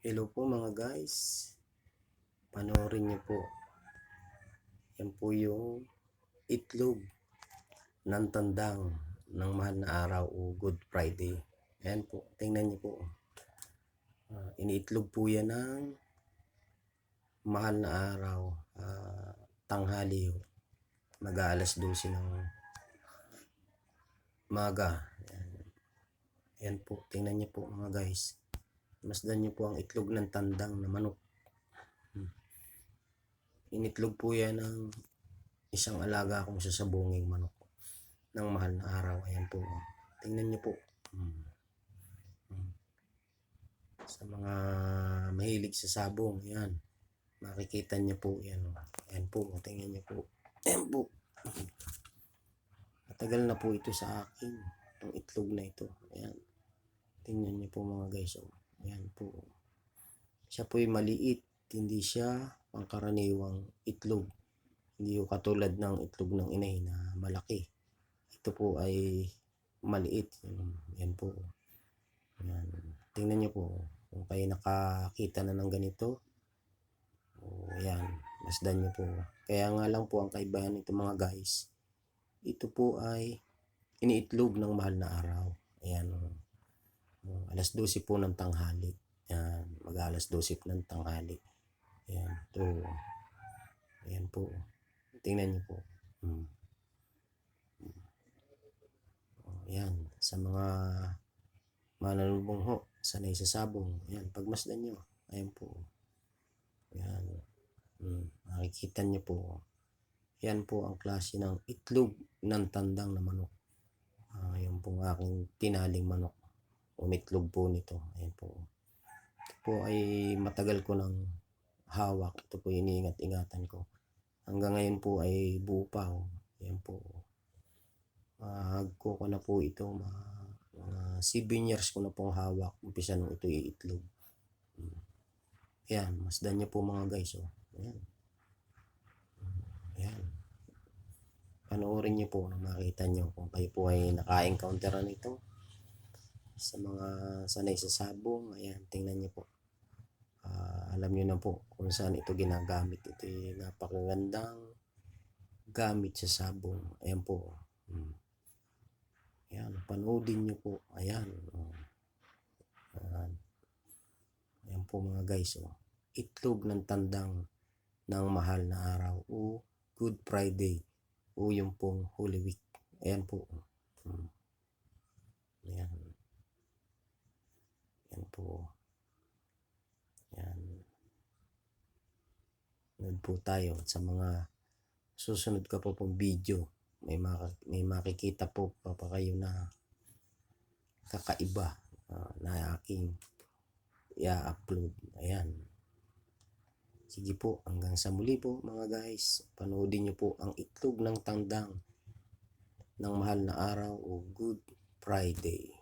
Hello po mga guys. Panoorin niyo po. Yan po yung itlog ng tandang ng mahal na araw o Good Friday. Ayan po. Tingnan niyo po. Ah, iniitlog po yan ng mahal na araw. Ah, tanghali. Mag-aalas 12 ng maga. Ayan. Ayan po. Tingnan niyo po mga guys. Masdan niyo po ang itlog ng tandang na manok. Hmm. Initlog po yan ng isang alaga kong sasabunging manok ng mahal na araw. Ayan po. Tingnan niyo po. Hmm. Hmm. Sa mga mahilig sa sabong, yan. Makikita niyo po yan. Ayan po. Tingnan niyo po. Ayan po. Matagal na po ito sa akin. Itong itlog na ito. Ayan. Tingnan niyo po mga guys. Oh. Ayan po. Siya po ay maliit. Hindi siya pangkaraniwang itlog. Hindi ko katulad ng itlog ng inay na malaki. Ito po ay maliit. Yan po. Yan. Tingnan niyo po. Kung kayo nakakita na ng ganito. O, yan. Masdan niyo po. Kaya nga lang po ang kaibahan nito mga guys. Ito po ay iniitlog ng mahal na araw. Ayan. Alas 12 po ng tanghali. Yan, mag alas 12 ng tanghali. Yan, to. Ayan po. Tingnan niyo po. Hmm. Oh, yan, sa mga mananubong ho, sanay sa sabong. Yan, pagmasdan niyo. Ayan po. Yan. Hmm. Makikita niyo po. Yan po ang klase ng itlog ng tandang na manok. Ah, yan po ang aking tinaling manok umitlog po nito. Ayan po. Ito po ay matagal ko nang hawak. Ito po iniingat-ingatan ko. Hanggang ngayon po ay buo pa. Oh. Ayan po. Mahagko ko na po ito. Mga, mga 7 years ko na pong hawak. Umpisa nung ito iitlog. Ayan. Masdan niyo po mga guys. Oh. Ayan. Ayan. Panoorin niyo po na makita niyo kung kayo po ay naka-encounter nito sa mga sanay sa sabong. Ayan, tingnan niyo po. Ah, alam niyo na po kung saan ito ginagamit. Ito ay napakagandang gamit sa sabong. Ayan po. Hmm. Ayan, panoodin niyo po. Ayan. Oh. Ayan. Ayan po mga guys. Oh. Itlog ng tandang ng mahal na araw o Good Friday o yung pong Holy Week. Ayan po. Hmm. Ayan. Yan po. Yan. Nood po tayo sa mga susunod ka po pong video. May, maka, may makikita po pa, pa kayo na kakaiba ah, na aking i-upload. Ayan. Sige po, hanggang sa muli po mga guys. Panoodin niyo po ang itlog ng tandang ng mahal na araw o Good Friday.